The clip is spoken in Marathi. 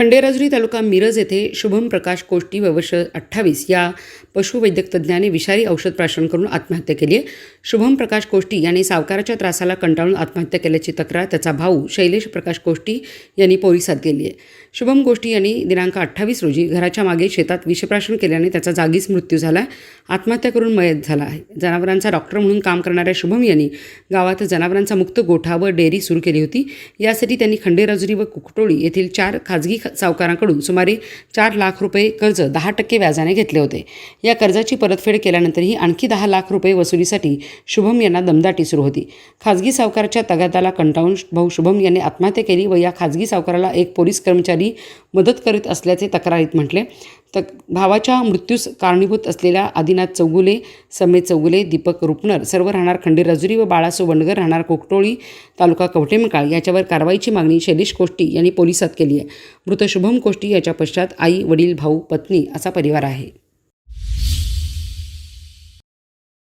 खंडेराजुरी तालुका मिरज येथे शुभम प्रकाश कोष्टी व वर्ष अठ्ठावीस या पशुवैद्यक तज्ज्ञाने विषारी औषध प्राशन करून आत्महत्या केली आहे. शुभम प्रकाश कोष्टी यांनी सावकाराच्या त्रासाला कंटाळून आत्महत्या केल्याची तक्रार त्याचा भाऊ शैलेश प्रकाश कोष्टी यांनी पोलिसात केली आहे. शुभम कोष्टी यांनी दिनांक अठ्ठावीस रोजी घराच्या मागे शेतात विषप्राशन केल्याने त्याचा जागीच मृत्यू झाला आत्महत्या करून मयत झाला आहे. जनावरांचा डॉक्टर म्हणून काम करणाऱ्या शुभम यांनी गावात जनावरांचा मुक्त गोठा व डेअरी सुरू केली होती. यासाठी त्यांनी खंडेराजुरी व कुकटोळी येथील चार खाजगी सावकारांकडून सुमारे चार लाख रुपये कर्ज दहा टक्के व्याजाने घेतले होते. या कर्जाची परतफेड केल्यानंतरही आणखी दहा लाख रुपये वसुलीसाठी शुभम यांना दमदाटी सुरू होती. खाजगी सावकाराच्या तगादाला कंटाळून भाऊ शुभम यांनी आत्महत्या केली व या खाजगी सावकाराला एक पोलीस कर्मचारी मदत करीत असल्याचे तक्रारीत म्हटले. तर भावाच्या मृत्यूस कारणीभूत असलेल्या आदिनाथ चौगुले समेत चौगुले दीपक रुपनर सर्व राहणार खंडेराजुरी व बाळासो वणगर राहणार कोकटोळी तालुका कवटेमकाळ याच्यावर कारवाईची मागणी शैलेश कोष्टी यांनी पोलिसात केली आहे. मृत शुभम कोष्टी याच्या पश्चात आई वडील भाऊ पत्नी असा परिवार आहे.